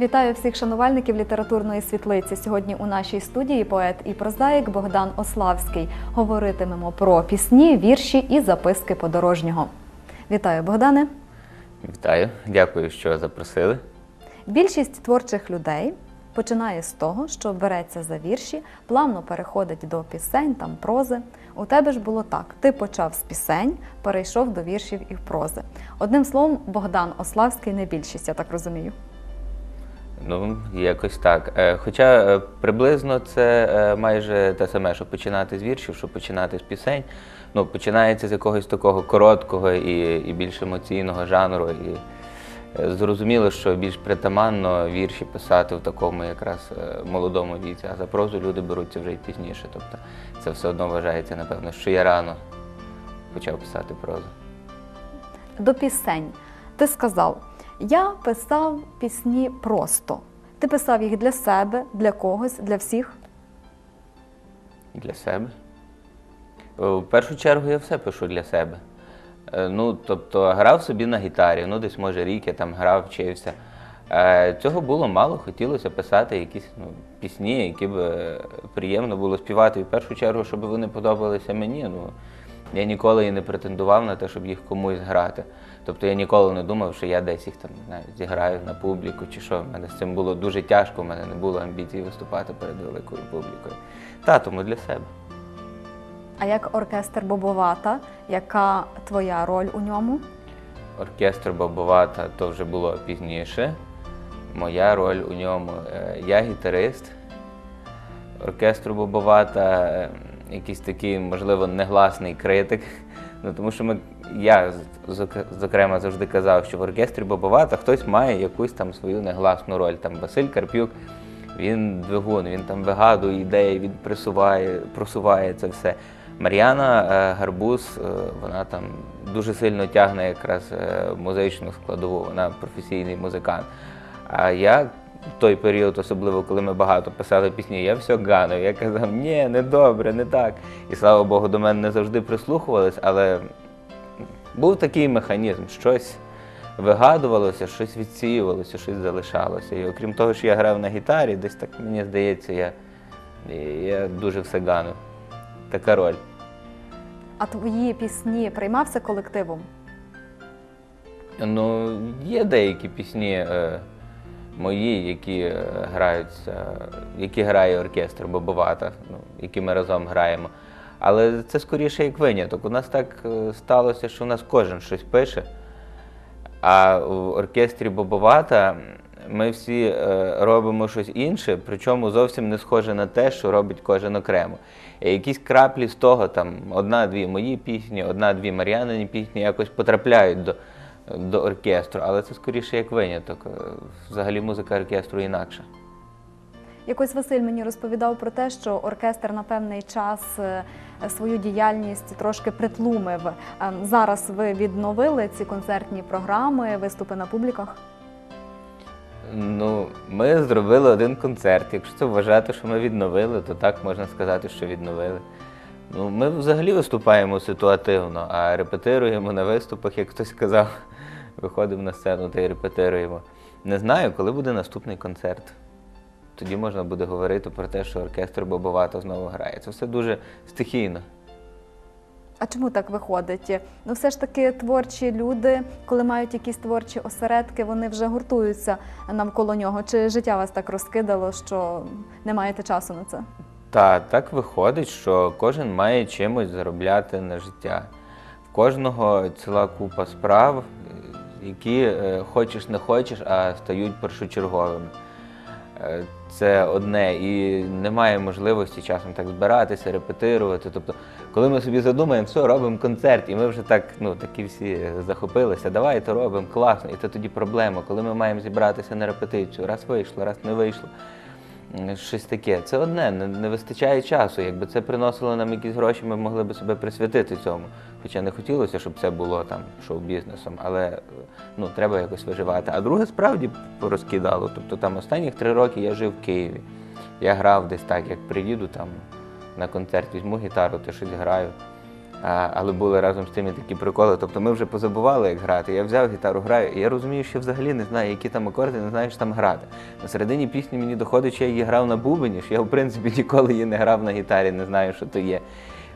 Вітаю всіх шанувальників літературної світлиці. Сьогодні у нашій студії поет і прозаїк Богдан Ославський. Говоритимемо про пісні, вірші і записки подорожнього. Вітаю, Богдане. Вітаю, дякую, що запросили. Більшість творчих людей починає з того, що береться за вірші, плавно переходить до пісень, там прози. У тебе ж було так: ти почав з пісень, перейшов до віршів і прози. Одним словом, Богдан Ославський не більшість, я так розумію. Ну, якось так. Е, Хоча е, приблизно це е, майже те саме, що починати з віршів, що починати з пісень. Ну, починається з якогось такого короткого і, і більш емоційного жанру. І зрозуміло, що більш притаманно вірші писати в такому якраз молодому віці, а за прозу люди беруться вже й пізніше. Тобто це все одно вважається, напевно, що я рано почав писати прозу. До пісень. Ти сказав, я писав пісні просто. Ти писав їх для себе, для когось, для всіх. Для себе. Е, В першу чергу я все пишу для себе. Е, Ну, тобто грав собі на гітарі, ну десь може рік я там грав, вчився. Е, Цього було мало, хотілося писати якісь ну, пісні, які б приємно було співати. В першу чергу, щоб вони подобалися мені. Ну, я ніколи і не претендував на те, щоб їх комусь грати. Тобто я ніколи не думав, що я десь їх там не знаю, зіграю на публіку чи що. У мене з цим було дуже тяжко, у мене не було амбіцій виступати перед великою публікою. Та, тому для себе. А як оркестр Бобовата, яка твоя роль у ньому? Оркестр Бабовата то вже було пізніше. Моя роль у ньому е, я гітарист. Оркестру Бабовата е, якийсь такий, можливо, негласний критик. Ну, тому що ми, я, зокрема, завжди казав, що в оркестрі Бабовата хтось має якусь там свою негласну роль. Там Василь Карпюк, він двигун, він там вигадує ідеї, він присуває, просуває це все. Мар'яна е, Гарбуз, е, вона там дуже сильно тягне якраз е, музичну складову, вона професійний музикант. А я в той період, особливо коли ми багато писали пісні, я все ганив. Я казав, ні, не добре, не так. І слава Богу, до мене не завжди прислухувались, але був такий механізм, щось вигадувалося, щось відсіювалося, щось залишалося. І окрім того, що я грав на гітарі, десь так мені здається, я, я дуже все ганив. Така роль. А твої пісні приймався колективом? Ну, є деякі пісні е, мої, які е, граються, які грає оркестр Бобовата, ну, які ми разом граємо. Але це скоріше як виняток. У нас так е, сталося, що у нас кожен щось пише. А в оркестрі Бобовата ми всі е, робимо щось інше, причому зовсім не схоже на те, що робить кожен окремо. І якісь краплі з того, там одна-дві мої пісні, одна-дві Мар'янині пісні якось потрапляють до, до оркестру, але це скоріше як виняток. Е, Взагалі музика оркестру інакша. Якось Василь мені розповідав про те, що оркестр на певний час е, свою діяльність трошки притлумив. Ем, Зараз ви відновили ці концертні програми, виступи на публіках. Ну, ми зробили один концерт. Якщо це вважати, що ми відновили, то так можна сказати, що відновили. Ну, ми взагалі виступаємо ситуативно, а репетируємо на виступах, як хтось казав, виходимо на сцену та й репетируємо. Не знаю, коли буде наступний концерт. Тоді можна буде говорити про те, що оркестр Бобовато знову грає. Це все дуже стихійно. А чому так виходить? Ну, все ж таки, творчі люди, коли мають якісь творчі осередки, вони вже гуртуються навколо нього. Чи життя вас так розкидало, що не маєте часу на це? Та так виходить, що кожен має чимось заробляти на життя. В кожного ціла купа справ, які е, хочеш не хочеш, а стають першочерговими. Е, Це одне, і немає можливості часом так збиратися, репетирувати. Тобто, коли ми собі задумаємо, все, робимо концерт, і ми вже так, ну такі всі захопилися, давай то робимо, класно. І це тоді проблема, коли ми маємо зібратися на репетицію, раз вийшло, раз не вийшло. Щось таке. Це одне, не, вистачає часу. Якби це приносило нам якісь гроші, ми могли б себе присвятити цьому. Хоча не хотілося, щоб це було там шоу-бізнесом, але ну, треба якось виживати. А друге справді порозкидало. Тобто там останніх три роки я жив в Києві. Я грав десь так, як приїду там на концерт, візьму гітару, то щось граю. Але були разом з тим і такі приколи. Тобто ми вже позабували, як грати. Я взяв гітару, граю, і я розумію, що взагалі не знаю, які там акорди, не знаю, що там грати. На середині пісні мені доходить, що я її грав на бубені, що я, в принципі, ніколи її не грав на гітарі, не знаю, що то є.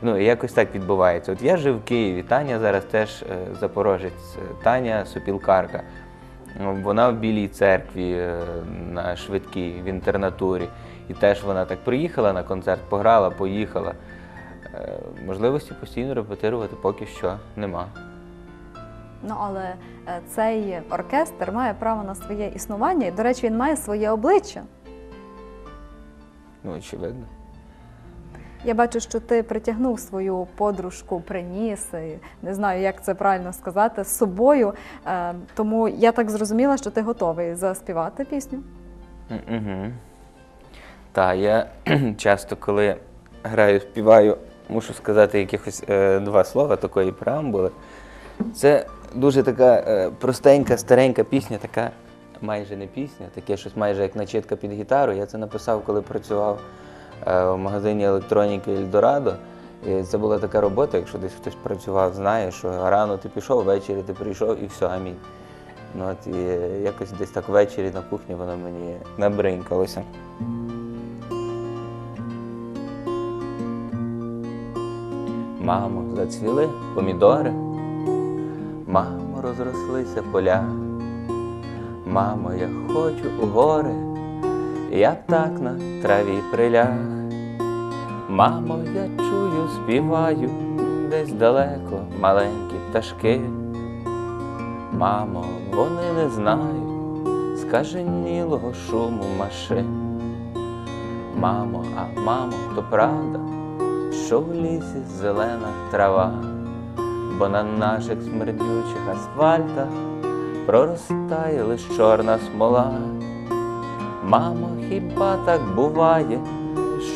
Ну, і якось так відбувається. От я жив в Києві, Таня зараз теж е, запорожець, е, Таня сопілкарка. Ну, Вона в Білій церкві е, на швидкій, в інтернатурі. І теж вона так приїхала на концерт, пограла, поїхала. Е, Можливості постійно репетирувати поки що нема. Ну але е, цей оркестр має право на своє існування, і, до речі, він має своє обличчя. Ну, очевидно. Я бачу, що ти притягнув свою подружку, приніс, не знаю, як це правильно сказати, з собою. Е, Тому я так зрозуміла, що ти готовий заспівати пісню. Угу. Так, я часто, коли граю, співаю, мушу сказати якихось е, два слова такої преамбули. Це дуже така е, простенька, старенька пісня, така майже не пісня, таке щось майже як начитка під гітару. Я це написав, коли працював е, в магазині електроніки Ельдорадо. І це була така робота, якщо десь хтось працював, знає, що рано ти пішов, ввечері ти прийшов і все, амінь. Ну, от, і якось десь так ввечері на кухні воно мені набринкалося. Мамо, зацвіли помідори, мамо, розрослися поля. Мамо, я хочу у гори, я так на траві приляг. Мамо, я чую, співаю десь далеко маленькі пташки. Мамо, вони не знають скаженілого шуму машин. Мамо, а мамо, то правда, що в лісі зелена трава, бо на наших смердючих асфальтах проростає лиш чорна смола. Мамо, хіба так буває,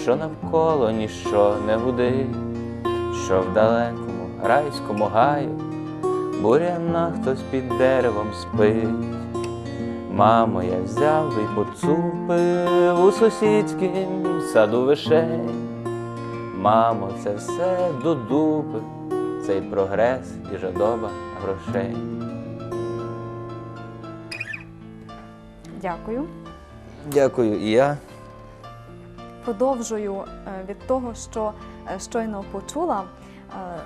що навколо ніщо не гудить, що в далекому райському гаю буряна хтось під деревом спить. Мамо, я взяв і поцупив у сусідськім саду вишень. Мамо, це все до дупи, цей прогрес і жадоба грошей. Дякую. Дякую, і я. Продовжую е, від того, що е, щойно почула. Е,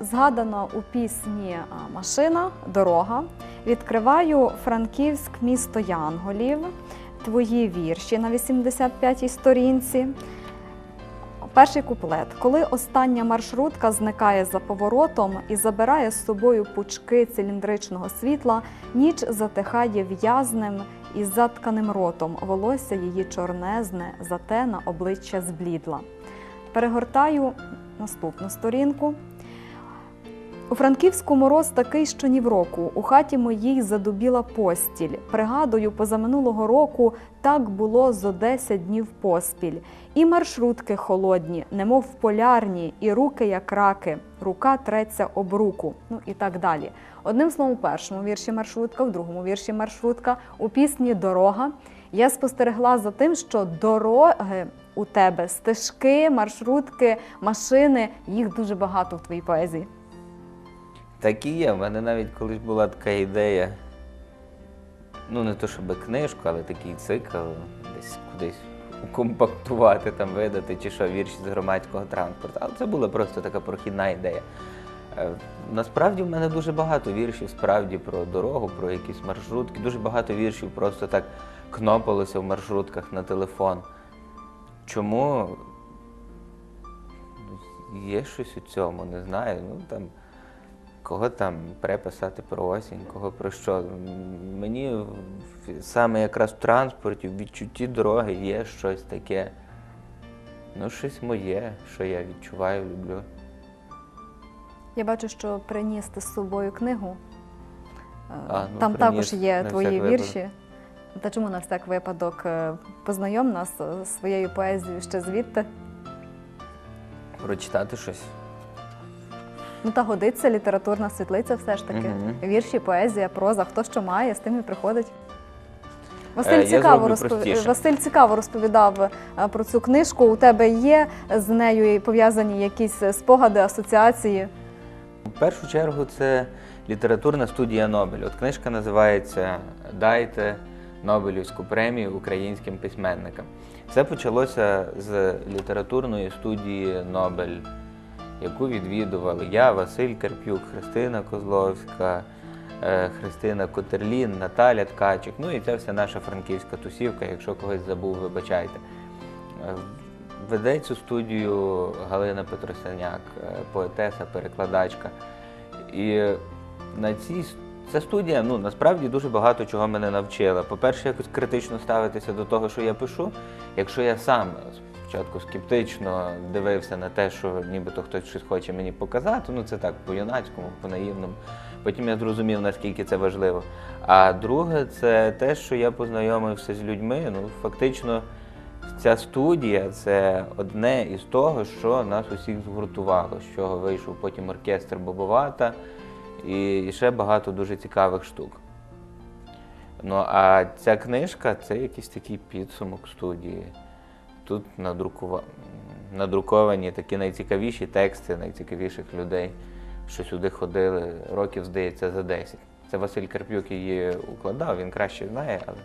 Згадано у пісні Машина, дорога. Відкриваю Франківськ, місто Янголів, твої вірші на 85-й сторінці. Перший куплет. Коли остання маршрутка зникає за поворотом і забирає з собою пучки циліндричного світла, ніч затихає в'язним і затканим ротом. Волосся її чорнезне, зате на обличчя зблідла. Перегортаю наступну сторінку. У Франківську мороз такий, що ні в року. У хаті моїй задубіла постіль. Пригадую, позаминулого року так було зо 10 днів поспіль. І маршрутки холодні, немов полярні, і руки як раки, рука треться об руку. Ну і так далі. Одним словом, у першому вірші маршрутка, в другому вірші маршрутка, у пісні Дорога я спостерегла за тим, що дороги у тебе, стежки, маршрутки, машини, їх дуже багато в твоїй поезії. Так і є. В мене навіть колись була така ідея. Ну, не то щоб книжку, але такий цикл десь кудись укомпактувати, там видати, чи що, вірші з громадського транспорту. Але це була просто така прохідна ідея. Е, Насправді в мене дуже багато віршів справді про дорогу, про якісь маршрутки. Дуже багато віршів просто так кнопалося в маршрутках на телефон. Чому? Є щось у цьому, не знаю. Ну там кого там преписати про осінь, кого про що. Мені саме якраз в транспорті, в відчутті дороги є щось таке. Ну, щось моє, що я відчуваю, люблю. Я бачу, що приніс ти з собою книгу. Е, А, ну, Там приніс, також є твої всяк випадок. вірші. Та чому на всяк випадок Е, познайом нас е, з своєю поезією ще звідти? Прочитати щось. Ну та годиться літературна світлиця все ж таки. Мгм. Вірші, поезія, проза, хто що має, з тим і приходить. Василь я цікаво зроблю розпов... простіше. Василь цікаво розповідав е, про цю книжку. У тебе є з нею пов'язані якісь спогади, асоціації? В першу чергу це літературна студія Нобель. От книжка називається Дайте Нобелівську премію українським письменникам. Все почалося з літературної студії Нобель, яку відвідували я, Василь Карпюк, Христина Козловська, е, Христина Котерлін, Наталя Ткачик. Ну і це вся наша франківська тусівка. Якщо когось забув, вибачайте. Е, Веде цю студію Галина Петросяняк, е, поетеса, перекладачка. І на цій ця студія ну, насправді дуже багато чого мене навчила. По-перше, якось критично ставитися до того, що я пишу. Якщо я сам спочатку скептично дивився на те, що нібито хтось щось хоче мені показати, ну це так, по-юнацькому, по-наївному. Потім я зрозумів, наскільки це важливо. А друге, це те, що я познайомився з людьми. Ну, фактично, Ця студія це одне із того, що нас усіх згуртувало, з чого вийшов потім оркестр Бобовата і, ще багато дуже цікавих штук. Ну а ця книжка це якийсь такий підсумок студії. Тут надрукува... надруковані такі найцікавіші тексти найцікавіших людей, що сюди ходили років, здається, за 10. Це Василь Карпюк її укладав, він краще знає, але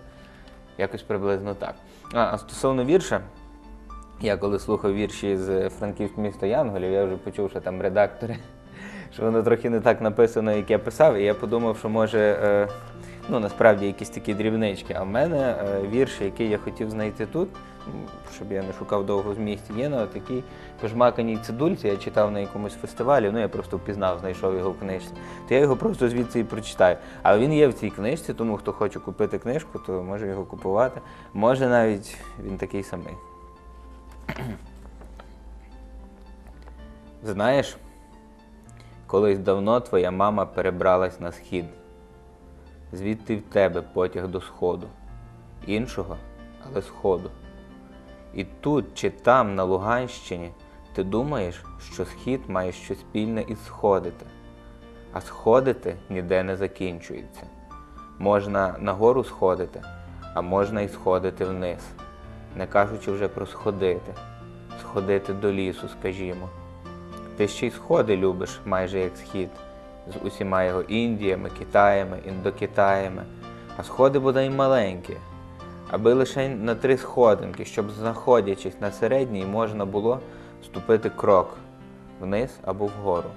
якось приблизно так. А, стосовно вірша, я коли слухав вірші з Франківського міста Янголів, я вже почув, що там редактори, що воно трохи не так написано, як я писав, і я подумав, що може, е, ну насправді якісь такі дрібнички. А в мене е, вірш, який я хотів знайти тут, щоб я не шукав довго в змісті, є на такій пожмаканій цидульці, я читав на якомусь фестивалі, ну я просто впізнав, знайшов його в книжці. То я його просто звідси і прочитаю. Але він є в цій книжці, тому хто хоче купити книжку, то може його купувати. Може навіть він такий самий. Знаєш, колись давно твоя мама перебралась на схід. Звідти в тебе потяг до сходу. Іншого, але сходу. І тут чи там, на Луганщині, ти думаєш, що схід має щось спільне із сходити, а сходити ніде не закінчується. Можна нагору сходити, а можна і сходити вниз, не кажучи вже про сходити, сходити до лісу, скажімо. Ти ще й сходи любиш майже як схід, з усіма його Індіями, Китаями, індокитаями, а сходи бодай маленькі, аби лише на три сходинки, щоб, знаходячись на середній, можна було ступити крок вниз або вгору.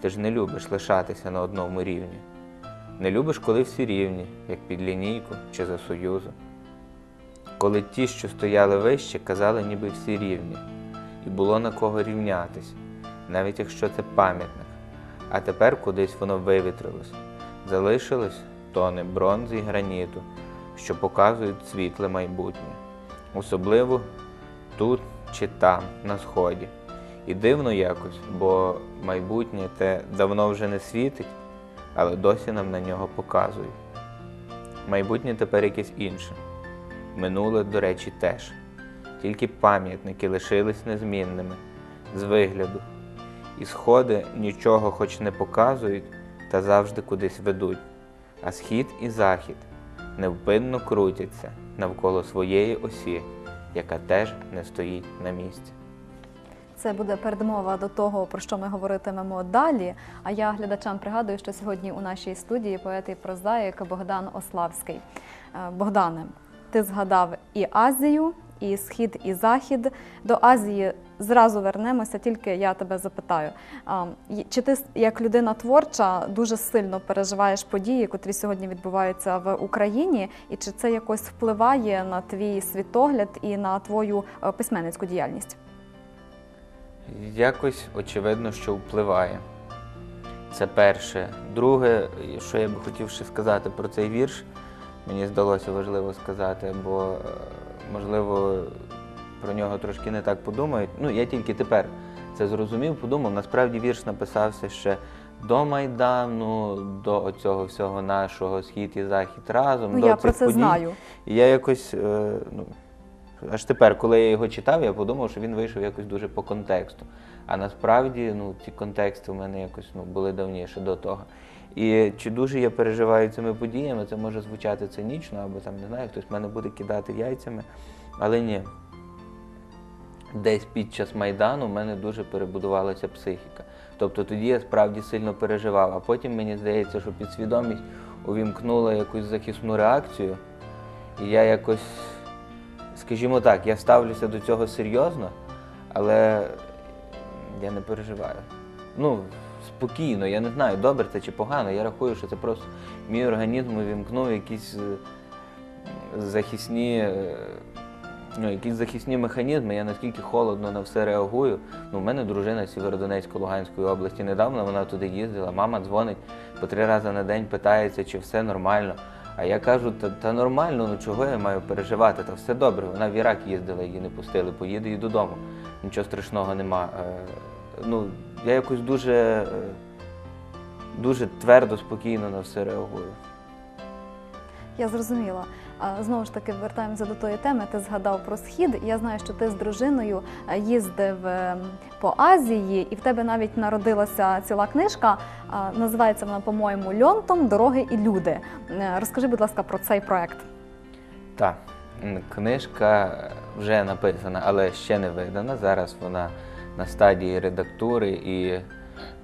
Ти ж не любиш лишатися на одному рівні. Не любиш, коли всі рівні, як під лінійку чи за союзу. Коли ті, що стояли вище, казали, ніби всі рівні, і було на кого рівнятись, навіть якщо це пам'ятник. А тепер кудись воно вивітрилось. Залишились тони бронзи й граніту, що показують світле майбутнє, особливо тут чи там, на сході. І дивно якось, бо майбутнє те давно вже не світить, але досі нам на нього показують. Майбутнє тепер якесь інше. Минуле, до речі, теж. Тільки пам'ятники лишились незмінними, з вигляду. І сходи нічого хоч не показують, та завжди кудись ведуть. А схід і захід невпинно крутяться навколо своєї осі, яка теж не стоїть на місці. Це буде передмова до того, про що ми говоритимемо далі. А я глядачам пригадую, що сьогодні у нашій студії поет і прозаїк Богдан Ославський. Е, Богдане, ти згадав і Азію, і Схід, і Захід. До Азії зразу вернемося, тільки я тебе запитаю. Чи ти як людина творча дуже сильно переживаєш події, котрі сьогодні відбуваються в Україні, і чи це якось впливає на твій світогляд і на твою е, письменницьку діяльність? Якось очевидно, що впливає. Це перше. Друге, що я би хотів ще сказати про цей вірш, мені здалося важливо сказати, бо, е, можливо, про нього трошки не так подумають. Ну, я тільки тепер це зрозумів, подумав, насправді вірш написався ще до Майдану, до цього всього нашого схід і захід разом. Ну, до я цих про це подій. знаю. І я якось, е, ну, аж тепер, коли я його читав, я подумав, що він вийшов якось дуже по контексту. А насправді, ну, ці контексти у мене якось ну, були давніше до того. І чи дуже я переживаю цими подіями, це може звучати цинічно, або там не знаю, хтось мене буде кидати яйцями. Але ні. Десь під час Майдану в мене дуже перебудувалася психіка. Тобто тоді я справді сильно переживав, а потім мені здається, що підсвідомість увімкнула якусь захисну реакцію. І я якось, скажімо так, я ставлюся до цього серйозно, але я не переживаю. Ну, спокійно, я не знаю, добре це чи погано. Я рахую, що це просто мій організм увімкнув якісь е, захисні. Ну, якісь захисні механізми, я наскільки холодно на все реагую. Ну, у мене дружина з Сєвєродонецько-Луганської області. Недавно вона туди їздила, мама дзвонить по три рази на день, питається, чи все нормально. А я кажу, та, та нормально, ну чого я маю переживати? Та все добре. Вона в Ірак їздила, її не пустили, поїде і додому. Нічого страшного нема. Е, ну, я якось дуже, е, дуже твердо, спокійно на все реагую. Я зрозуміла. Знову ж таки, вертаємося до тої теми. Ти згадав про схід. Я знаю, що ти з дружиною е, їздив е, по Азії, і в тебе навіть народилася ціла книжка. Називається вона, по-моєму, Льонтом, дороги і люди. Е, Розкажи, будь ласка, про цей проект. Так, книжка вже написана, але ще не видана. Зараз вона на стадії редактури і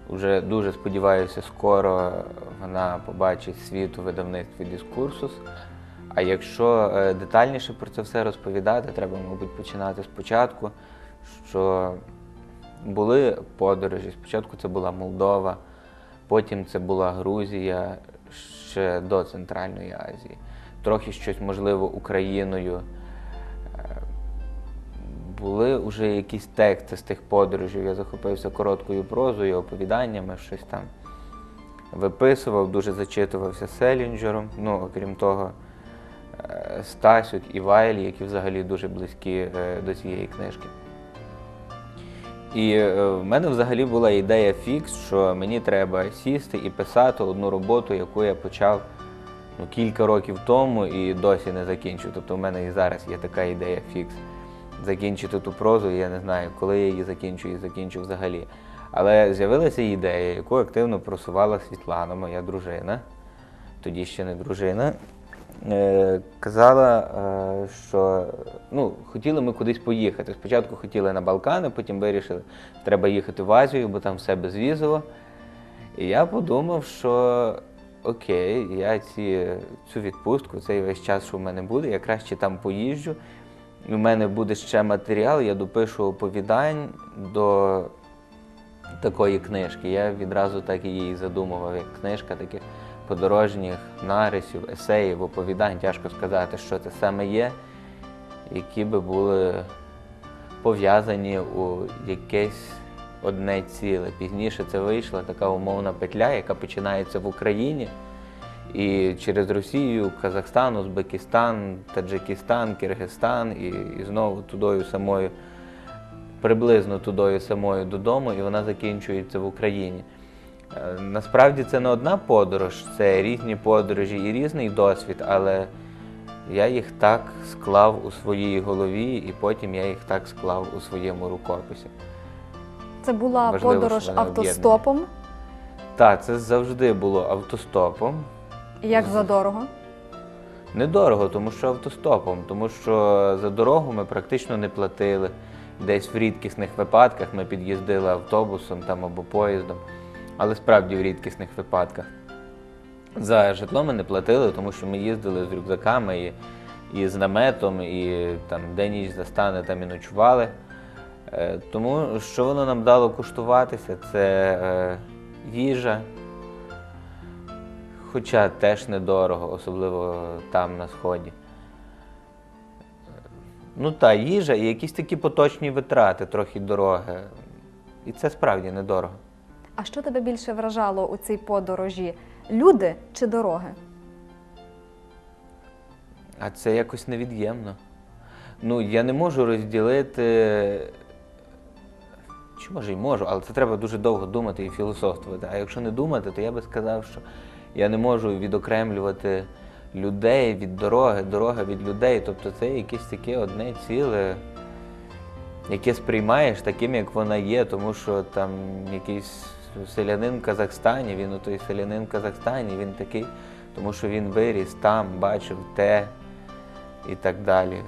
вже дуже сподіваюся, скоро вона побачить світ у видавництві Дискурсус. А якщо е, детальніше про це все розповідати, треба, мабуть, починати спочатку, що були подорожі. Спочатку це була Молдова, потім це була Грузія, ще до Центральної Азії. Трохи щось, можливо, Україною. Е, Були вже якісь тексти з тих подорожей. Я захопився короткою прозою, оповіданнями, щось там виписував, дуже зачитувався Селінджером. Ну, окрім того, Стасюк і Вайлі, які взагалі дуже близькі е, до цієї книжки. І е, в мене взагалі була ідея фікс, що мені треба сісти і писати одну роботу, яку я почав ну, кілька років тому і досі не закінчив. Тобто в мене і зараз є така ідея фікс. Закінчити ту прозу, я не знаю, коли я її закінчу і закінчу взагалі. Але з'явилася ідея, яку активно просувала Світлана, моя дружина, тоді ще не дружина. Е, казала, е, що ну, хотіли ми кудись поїхати. Спочатку хотіли на Балкани, потім вирішили, що треба їхати в Азію, бо там все безвізово. І я подумав, що окей, я ці, цю відпустку, цей весь час, що в мене буде, я краще там поїжджу. В мене буде ще матеріал, я допишу оповідань до такої книжки. Я відразу так її задумував, як книжка таких подорожніх нарисів, есеїв, оповідань. Тяжко сказати, що це саме є, які би були пов'язані у якесь одне ціле. Пізніше це вийшла така умовна петля, яка починається в Україні. І через Росію, Казахстан, Узбекистан, Таджикистан, Киргизстан і, і знову тудою самою, приблизно тудою самою додому, і вона закінчується в Україні. Насправді це не одна подорож, це різні подорожі і різний досвід, але я їх так склав у своїй голові, і потім я їх так склав у своєму рукописі. Це була Важливо, подорож автостопом. Так, це завжди було автостопом. Як задорого. Недорого, тому що автостопом, тому що за дорогу ми практично не платили. Десь в рідкісних випадках ми під'їздили автобусом там або поїздом, але справді в рідкісних випадках. За житло ми не платили, тому що ми їздили з рюкзаками і, і з наметом, і там день ніч застане там і ночували. Е, тому що воно нам дало куштуватися, це е, їжа, хоча теж недорого, особливо там на сході. Ну та їжа і якісь такі поточні витрати, трохи дороги. І це справді недорого. А що тебе більше вражало у цій подорожі? Люди чи дороги? А це якось невід'ємно. Ну, я не можу розділити. Чи може й можу, але це треба дуже довго думати і філософствувати. А якщо не думати, то я би сказав, що я не можу відокремлювати людей від дороги, дорога від людей. Тобто це якесь таке одне ціле, яке сприймаєш таким, як вона є, тому що там якийсь селянин в Казахстані, він у той селянин в Казахстані, він такий, тому що він виріс там, бачив те і так далі.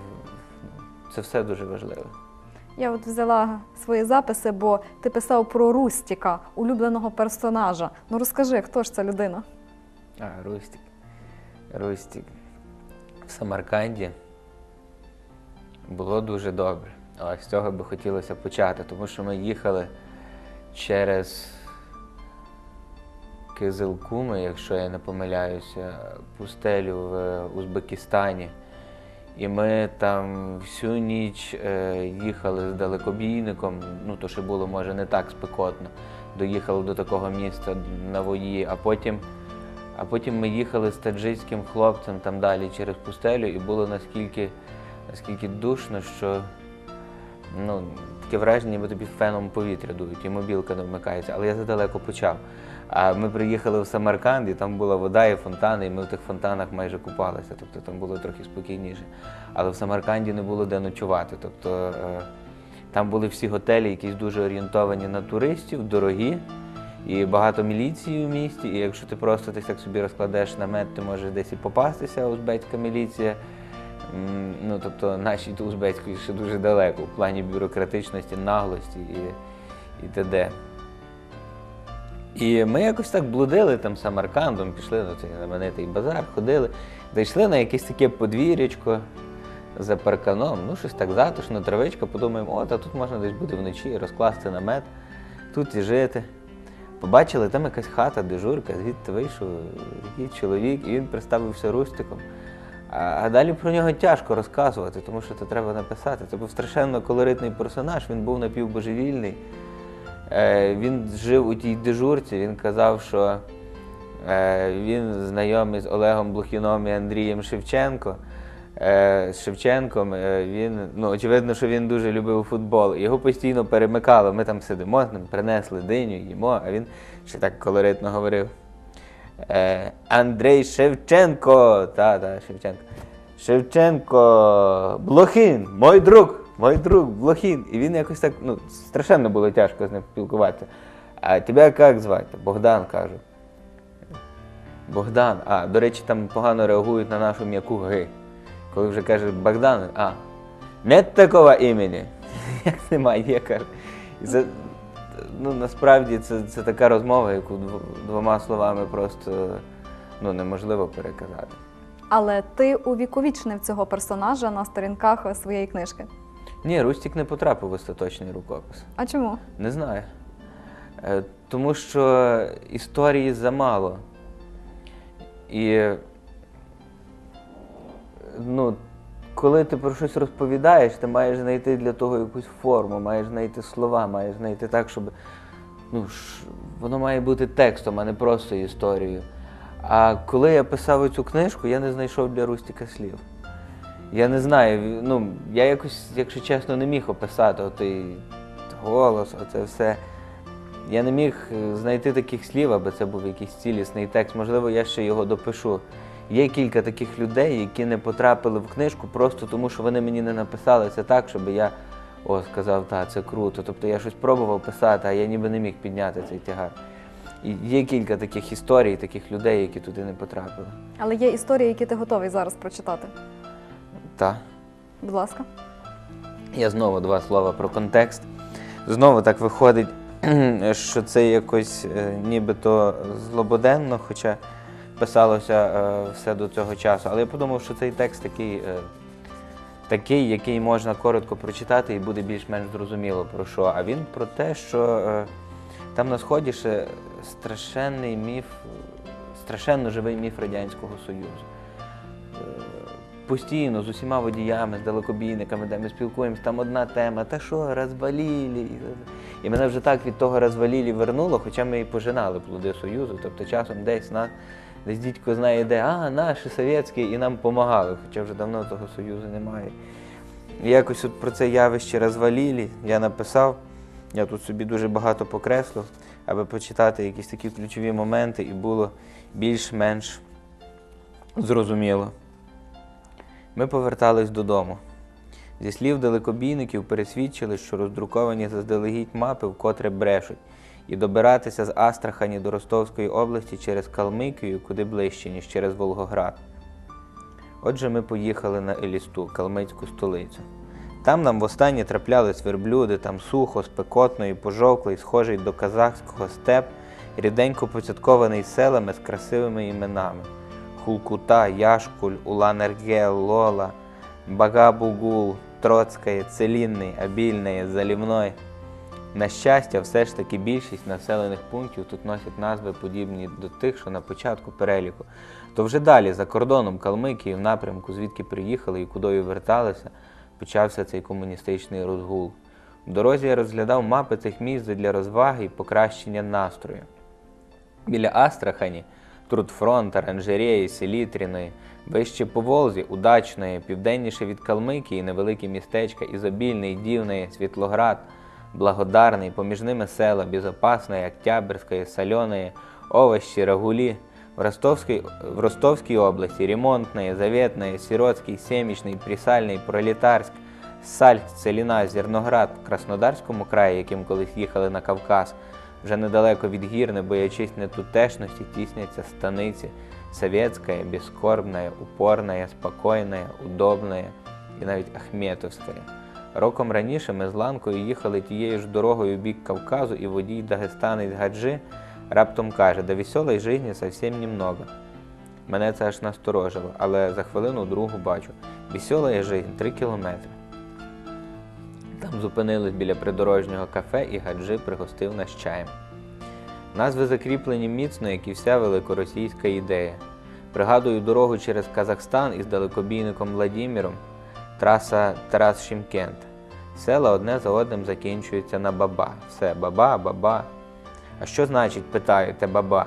Це все дуже важливо. Я от взяла свої записи, бо ти писав про Рустіка, улюбленого персонажа. Ну розкажи, хто ж ця людина? А, Рустик. Рустик. В Самарканді було дуже добре. А з цього би хотілося почати, тому що ми їхали через Кизилкуми, якщо я не помиляюся, пустелю в Узбекистані. І ми там всю ніч е, їхали з далекобійником, ну то ще було може не так спекотно. Доїхали до такого міста на воді, а потім, а потім ми їхали з таджикським хлопцем там далі через пустелю, і було наскільки, наскільки душно, що ну, таке враження, ніби тобі феном повітря дують, і мобілка не вмикається, але я задалеко почав. А ми приїхали в Самарканд, і там була вода і фонтани, і ми в тих фонтанах майже купалися, тобто там було трохи спокійніше. Але в Самарканді не було де ночувати. Тобто е, там були всі готелі, якісь дуже орієнтовані на туристів, дорогі, і багато міліції в місті. І якщо ти просто десь так собі розкладеш намет, ти можеш десь і попастися, узбецька міліція. Ну, тобто нашій до узбецької ще дуже далеко в плані бюрократичності, наглості і, і т.д. І ми якось так блудили там Самаркандом, пішли на цей знаменитий базар, ходили, зайшли на якесь таке подвір'ячко за парканом, ну щось так затишно, травичка, подумаємо, от, а тут можна десь буде вночі розкласти намет, тут і жити. Побачили, там якась хата, дежурка, звідти вийшов якийсь чоловік, і він представився Рустиком. А далі про нього тяжко розказувати, тому що це треба написати. Це був страшенно колоритний персонаж, він був напівбожевільний. Е, він жив у тій дежурці, він казав, що е, він знайомий з Олегом Блохіном і Андрієм Шевченко. Е, з Шевченком він, ну, очевидно, що він дуже любив футбол. Його постійно перемикало. Ми там сидимо принесли диню, їмо, а він ще так колоритно говорив. Андрій Шевченко. Та, та, Шевченко. Шевченко, Блохін, мой друг, мой друг, Блохін. І він якось так, ну, страшенно було тяжко з ним спілкуватися. А тебе як звати? Богдан кажу. Богдан. А, до речі, там погано реагують на нашу м'яку ги. Коли вже каже Богдан, а, нет такого імені. Як немає, каже. І це, ну, насправді це, це така розмова, яку двома словами просто ну, неможливо переказати. Але ти увіковічнив цього персонажа на сторінках своєї книжки. Ні, Рустік не потрапив в остаточний рукопис. А чому? Не знаю. Е, Тому що історії замало. І ну, коли ти про щось розповідаєш, ти маєш знайти для того якусь форму, маєш знайти слова, маєш знайти так, щоб ну, ш- воно має бути текстом, а не просто історією. А коли я писав цю книжку, я не знайшов для Рустіка слів. Я не знаю, ну, я якось, якщо чесно, не міг описати отий голос, оце все. Я не міг е, знайти таких слів, аби це був якийсь цілісний текст. Можливо, я ще його допишу. Є кілька таких людей, які не потрапили в книжку просто тому, що вони мені не написали це так, щоб я о, сказав, так, це круто. Тобто я щось пробував писати, а я ніби не міг підняти цей тягар. І є кілька таких історій, таких людей, які туди не потрапили. Але є історії, які ти готовий зараз прочитати. Так. Будь ласка. Я знову два слова про контекст. Знову так виходить, що це якось е, нібито злободенно, хоча писалося е, все до цього часу. Але я подумав, що цей текст такий, е, такий, який можна коротко прочитати і буде більш-менш зрозуміло про що. А він про те, що там на сході ще страшенний міф, страшенно живий міф Радянського Союзу. Постійно з усіма водіями, з далекобійниками, де ми спілкуємося, там одна тема, та що, розвалілі. І мене вже так від того розвалілі вернуло, хоча ми і пожинали плоди Союзу. Тобто часом десь нас, десь дідько знає, де, а, наші совєтські, і нам допомагали, хоча вже давно того Союзу немає. І якось от про це явище розвалілі я написав. Я тут собі дуже багато покреслив, аби почитати якісь такі ключові моменти, і було більш-менш зрозуміло. Ми повертались додому. Зі слів далекобійників пересвідчили, що роздруковані заздалегідь мапи вкотре брешуть, і добиратися з Астрахані до Ростовської області через Калмикію куди ближче, ніж через Волгоград. Отже, ми поїхали на Елісту, калмицьку столицю. Там нам востаннє траплялись верблюди, там сухо, спекотно і пожовклий, схожий до казахського степ, ріденько поцяткований селами з красивими іменами: Хулкута, Яшкуль, Улан-Ергел, Лола, Багабугул, Троцькає, Целінний, Абільне, Залівной. На щастя, все ж таки більшість населених пунктів тут носять назви подібні до тих, що на початку переліку. То вже далі, за кордоном Калмикії, в напрямку, звідки приїхали і куди верталися, почався цей комуністичний розгул. В дорозі я розглядав мапи цих міст для розваги і покращення настрою. Біля Астрахані, Трудфронт, Оранжереї, Селітріної, вище по Волзі, Удачної, південніше від Калмикії, невеликі містечка, Ізобільний, Дівний, Світлоград, Благодарний, поміж ними села Безопасної, Октябрьської, Сальоної, Овощі, Рагулі, в Ростовській, в Ростовській області Ремонтної, Заветної, Сиротський, Семічний, Присальний, Пролетарськ, Сальськ, Целіна, Зерноград, в Краснодарському краї, яким колись їхали на Кавказ, вже недалеко від гір, не боячись нетутешності, тісняться станиці Советская, Бескорбная, Упорная, Спокойная, Удобная і навіть Ахметовська. Роком раніше ми з Ланкою їхали тією ж дорогою в бік Кавказу, і водій дагестанець Гаджи раптом каже, до веселої житті зовсім немного. Мене це аж насторожило, але за хвилину другу бачу. Весела життя 3 кілометри. Там зупинились біля придорожнього кафе і Гаджи пригостив нас чаєм. Назви закріплені міцно, як і вся великоросійська ідея. Пригадую дорогу через Казахстан із далекобійником Владіміром, траса Тарас Шімкент. Села одне за одним закінчуються на баба. Все, баба, баба. А що значить, питаєте, баба?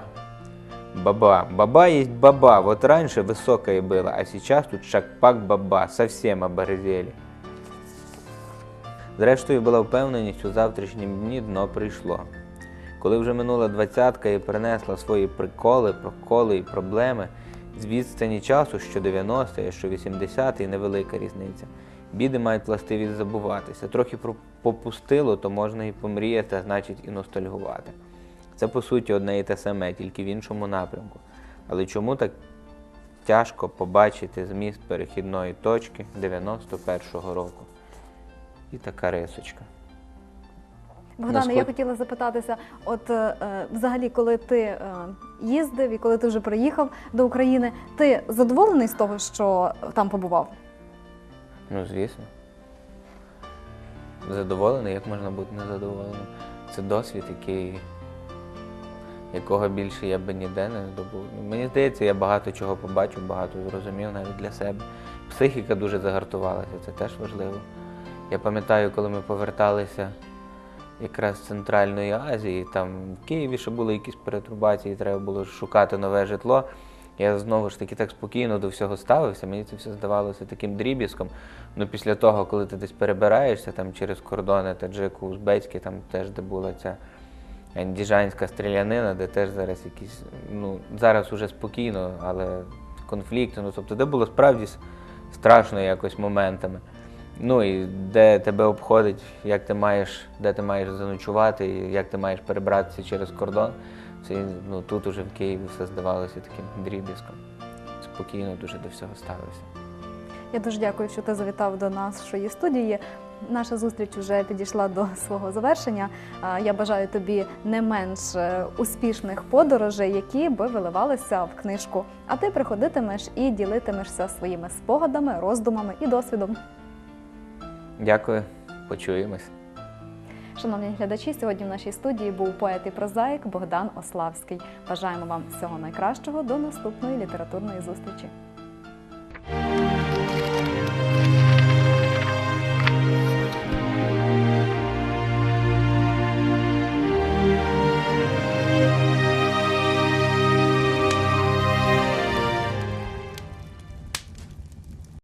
Баба. Баба есть баба. Вот раньше высокая была, а сейчас тут шакпак баба. Совсем оборзели. Зрештою, була впевненість, у завтрашнім дні дно прийшло. Коли вже минула двадцятка і принесла свої приколи, проколи і проблеми, з відстані часу, що 90, що 80 і невелика різниця. Біди мають властивість забуватися. Трохи попустило, то можна і помріяти, а значить і ностальгувати. Це по суті одне і те саме, тільки в іншому напрямку. Але чому так тяжко побачити зміст перехідної точки 91-го року? І така рисочка. Богдане, я хотіла запитатися: от е, е, взагалі, коли ти е, їздив і коли ти вже приїхав до України, ти задоволений з того, що там побував? Ну, звісно. Задоволений, як можна бути незадоволеним. Це досвід, який, якого більше я би ніде не здобув. Мені здається, я багато чого побачив, багато зрозумів навіть для себе. Психіка дуже загартувалася, це теж важливо. Я пам'ятаю, коли ми поверталися якраз з Центральної Азії, там в Києві ще були якісь перетрубації, треба було шукати нове житло. Я знову ж таки так спокійно до всього ставився, мені це все здавалося таким дріб'язком. Ну, після того, коли ти десь перебираєшся там через кордони таджику, узбецькі, там теж де була ця діжанська стрілянина, де теж зараз якісь, ну, зараз уже спокійно, але конфлікти, ну тобто, де було справді страшно якось моментами. Ну і де тебе обходить, як ти маєш, де ти маєш заночувати, як ти маєш перебратися через кордон. Це ну, тут уже в Києві все здавалося таким дріб'язком. Спокійно дуже до всього ставився. Я дуже дякую, що ти завітав до нашої студії. Наша зустріч вже підійшла до свого завершення. Я бажаю тобі не менш е, успішних подорожей, які би виливалися в книжку. А ти приходитимеш і ділитимешся своїми спогадами, роздумами і досвідом. Дякую, почуємось. Шановні глядачі, сьогодні в нашій студії був поет і прозаїк Богдан Ославський. Бажаємо вам всього найкращого до наступної літературної зустрічі.